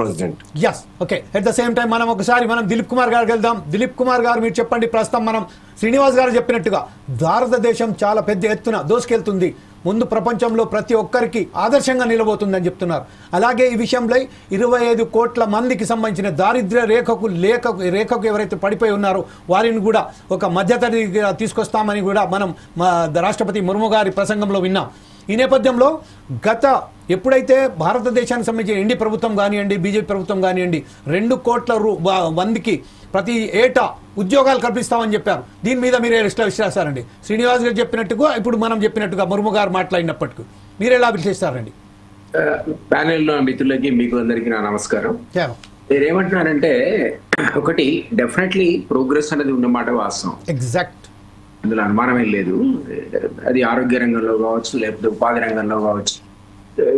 President yes okay at the same time మనం ఒకసారి మనం దిలీప్ కుమార్ గారికి వెళ్దాం. దిలీప్ కుమార్ గారు మీరు చెప్పండి ప్రస్తుతం మనం శ్రీనివాస్ గారు చెప్పినట్టుగా భారతదేశం చాలా పెద్ద ఎత్తున దోసుకెళ్తుంది. ముందు ప్రపంచంలో ప్రతి ఒక్కరికి ఆదర్శంగా నిలబోతుందని చెప్తున్నారు. అలాగే ఈ విషయంలో ఇరవై ఐదు కోట్ల మందికి సంబంధించిన దారిద్ర్య రేఖకు లేఖ రేఖకు ఎవరైతే పడిపోయి ఉన్నారో వారిని కూడా ఒక మధ్యతరగతి తీసుకొస్తామని కూడా మనం రాష్ట్రపతి ముర్ము గారి ప్రసంగంలో విన్నాం. ఈ నేపథ్యంలో గత ఎప్పుడైతే భారతదేశానికి సంబంధించిన ఎన్డీ ప్రభుత్వం కానివ్వండి బీజేపీ ప్రభుత్వం కానివ్వండి రెండు కోట్ల రూ మందికి ప్రతి ఏటా ఉద్యోగాలు కల్పిస్తామని చెప్పారు. దీని మీద మీరు ఎట్లా విశ్లేషిస్తారండి? శ్రీనివాస్ గారు చెప్పినట్టుగా ఇప్పుడు మనం చెప్పినట్టుగా ముర్ము గారు మాట్లాడినప్పటికీ. మీరు ఎలా విశ్లేషిస్తారండి? ప్యానెల్లో మిత్రులకి మీకు అందరికీ నా నమస్కారం. నేనేమంటున్నానంటే ఒకటి డెఫినెట్లీ ప్రోగ్రెస్ అనేది ఉన్నమాట వాస్తవం. ఎగ్జాక్ట్. అందులో అనుమానమే లేదు. అది ఆరోగ్య రంగంలో కావచ్చు లేకపోతే ఉపాధి రంగంలో కావచ్చు.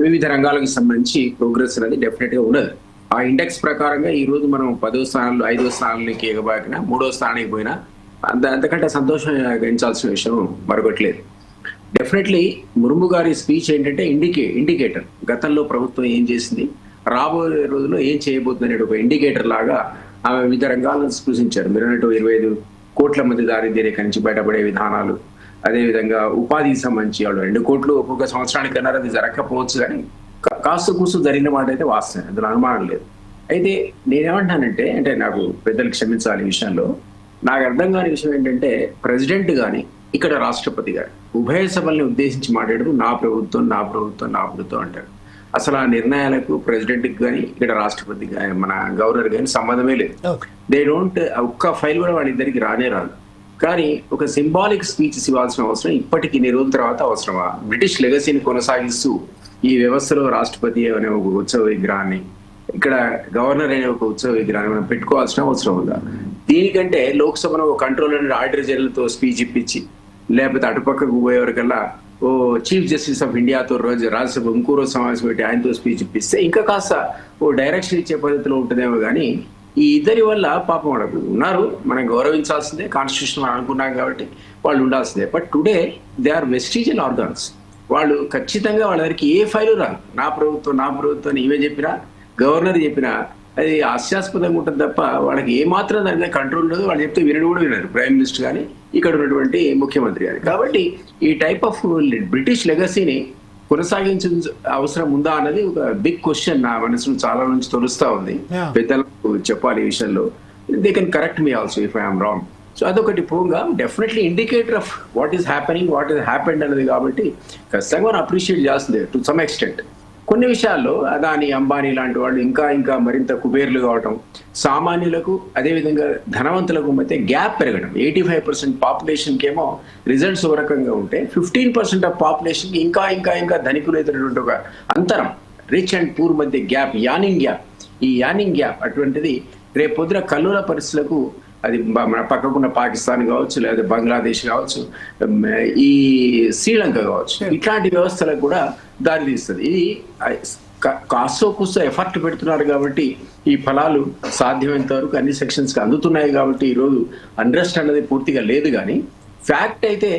వివిధ రంగాలకు సంబంధించి ప్రోగ్రెస్ అనేది డెఫినెట్గా ఉన్నది ఆ ఇండెక్స్ ప్రకారంగా ఈ రోజు మనం పదో స్థానంలో ఐదో స్థానానికి ఎగబాకినా మూడో స్థానానికి పోయినా అంత అంతకంటే సంతోషం గణించాల్సిన విషయం మరొకట్లేదు. డెఫినెట్లీ మురుము గారి స్పీచ్ ఏంటంటే ఇండికే ఇండికేటర్ గతంలో ప్రభుత్వం ఏం చేసింది? రాబోయే రోజుల్లో ఏం చేయబోతుంది అనే ఒక ఇండికేటర్ లాగా ఆమె వివిధ రంగాలను స్పృశించారు మీరు అన్నట్టు ఇరవై ఐదు కోట్ల మంది దారిద్ర్య నుంచి బయటపడే విధానాలు. అదేవిధంగా ఉపాధికి సంబంధించి వాళ్ళు రెండు కోట్లు ఒక్కొక్క సంవత్సరానికి అన్నారు అది జరగకపోవచ్చు కానీ కాస్త కూస్తూ జరిగిన మాట అయితే వాస్తవం అందులో అనుమానం లేదు. అయితే నేనేమంటానంటే అంటే నాకు పెద్దలు క్షమించాలి విషయంలో. నాకు అర్థం కాని విషయం ఏంటంటే ప్రెసిడెంట్ కానీ ఇక్కడ రాష్ట్రపతి గారు ఉభయ సభల్ని ఉద్దేశించి మాట్లాడుతూ నా ప్రభుత్వం నా ప్రభుత్వం నా ప్రభుత్వం అంటారు. అసలు ఆ నిర్ణయాలకు ప్రెసిడెంట్ కానీ ఇక్కడ రాష్ట్రపతి మన గవర్నర్ కానీ సంబంధమే లేదు. దే డోంట్ ఒక్క ఫైల్ కూడా వాళ్ళిద్దరికి రానే రాదు. కానీ ఒక సింబాలిక్ స్పీచెస్ ఇవ్వాల్సిన అవసరం ఇప్పటికి ఇన్ని రోజుల తర్వాత అవసరమా? బ్రిటిష్ లెగసీని కొనసాగిస్తూ ఈ వ్యవస్థలో రాష్ట్రపతి అనే ఒక ఉత్సవ విగ్రహాన్ని ఇక్కడ గవర్నర్ అనే ఒక ఉత్సవ విగ్రహాన్ని మనం పెట్టుకోవాల్సిన అవసరం ఉందా? దీనికంటే లోక్సభలో ఒక కంట్రోలర్ ఆడిటర్ జనరల్తో స్పీచ్ ఇప్పించి లేకపోతే అటుపక్కకు పోయేవరకల్లా ఓ చీఫ్ జస్టిస్ ఆఫ్ ఇండియాతో రోజు రాజ్యసభ ఇంకో సమావేశం పెట్టి ఆయనతో స్పీచ్ ఇప్పిస్తే ఇంకా కాస్త ఓ డైరెక్షన్ ఇచ్చే పద్ధతిలో ఉంటుందేమో కానీ ఈ ఇద్దరి వల్ల పాపం వాళ్ళకు ఉన్నారు మనం గౌరవించాల్సిందే కాన్స్టిట్యూషన్ మనం అనుకున్నాం కాబట్టి వాళ్ళు ఉండాల్సిందే. But today they are vestigial organs వాళ్ళు ఖచ్చితంగా వాళ్ళ దగ్గరికి ఏ ఫైలు రాదు. నా ప్రభుత్వం నా ప్రభుత్వం ఈమె చెప్పినా గవర్నర్ చెప్పినా అది హాస్యాస్పదంగా ఉంటుంది తప్ప వాళ్ళకి ఏ మాత్రం దాని మీద కంట్రోల్ ఉండదు. వాళ్ళు చెప్తే వినడు కూడా వినరు. ప్రైమ్ మినిస్టర్ కానీ ఇక్కడ ఉన్నటువంటి ముఖ్యమంత్రి గాని కాబట్టి ఈ టైప్ ఆఫ్ బ్రిటిష్ లెగసీని కొనసాగించిన అవసరం ఉందా అన్నది ఒక బిగ్ క్వశ్చన్ నా మనసును చాలా నుంచి తొలుస్తా ఉంది. పెద్దలకు చెప్పాలి ఈ విషయంలో. They can correct me also if I'm wrong so అదొకటి పోగా definitely indicator of what is happening what is happened అనేది కాబట్టి ఖచ్చితంగా మనం అప్రిషియేట్ చేస్తుంది టు సమ్ ఎక్స్టెంట్ కొన్ని విషయాల్లో అదాని అంబానీ లాంటి వాళ్ళు ఇంకా ఇంకా మరింత కుబేర్లు కావటం సామాన్యులకు అదేవిధంగా ధనవంతులకు మధ్య గ్యాప్ పెరగడం. ఎయిటీ ఫైవ్ పర్సెంట్ పాపులేషన్కి ఏమో రిజల్ట్స్ ఒక రకంగా ఉంటే ఫిఫ్టీన్ పర్సెంట్ ఆఫ్ పాపులేషన్కి ఇంకా ఇంకా ఇంకా ధనికులైనటువంటి ఒక అంతరం రిచ్ అండ్ పూర్ మధ్య గ్యాప్ యానింగ్ గ్యాప్. ఈ యానింగ్ గ్యాప్ అటువంటిది రేపు పొద్దున పరిస్థితులకు అది మన పక్కకున్న పాకిస్తాన్ కావచ్చు లేదా బంగ్లాదేశ్ కావచ్చు ఈ శ్రీలంక కావచ్చు. ఇట్లాంటి వ్యవస్థలకు కూడా దారి తీస్తుంది. ఇది కాస్తో కూస్తో ఎఫర్ట్ పెడుతున్నారు కాబట్టి ఈ ఫలాలు సాధ్యమైనంత వరకు అన్ని సెక్షన్స్కి అందుతున్నాయి కాబట్టి ఈ రోజు అండర్స్ట్ అన్నది పూర్తిగా లేదు కానీ ఫ్యాక్ట్ అయితే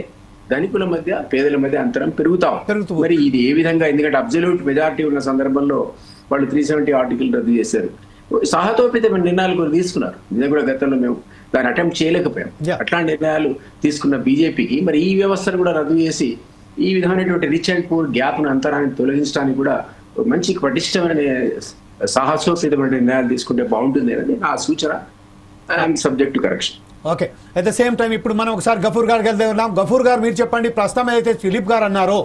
ధనికుల మధ్య పేదల మధ్య అంతరం పెరుగుతాం పెరుగుతూ మరి ఇది ఏ విధంగా ఎందుకంటే అబ్జల్యూట్ మెజారిటీ ఉన్న సందర్భంలో వాళ్ళు త్రీ సెవెంటీ ఆర్టికల్ రద్దు చేశారు. సహతోపితమైన నిర్ణయాలు కూడా తీసుకున్నారు. ఇది కూడా గతంలో మేము దాన్ని అటెంప్ట్ చేయలేకపోయాం. అట్లాంటి నిర్ణయాలు తీసుకున్న బీజేపీకి మరి ఈ వ్యవస్థను కూడా రద్దు చేసి ఈ విధమైనటువంటి రిచ్ అండ్ పూర్ గ్యాప్ అంతరాన్ని తొలగించడానికి కూడా మంచి పటిష్టమైన సాహసోపేతమైన నిర్ణయాలు తీసుకుంటే బాగుంటుంది అనేది నా సూచన I'm subject to correction okay at the same time ఇప్పుడు మనం ఒకసారి గఫూర్ గారికి వెళ్తే ఉన్నాం గఫూర్ గారు మీరు చెప్పండి. ప్రస్తుతం ఏదైతే ఫిలిప్ గారు అన్నారో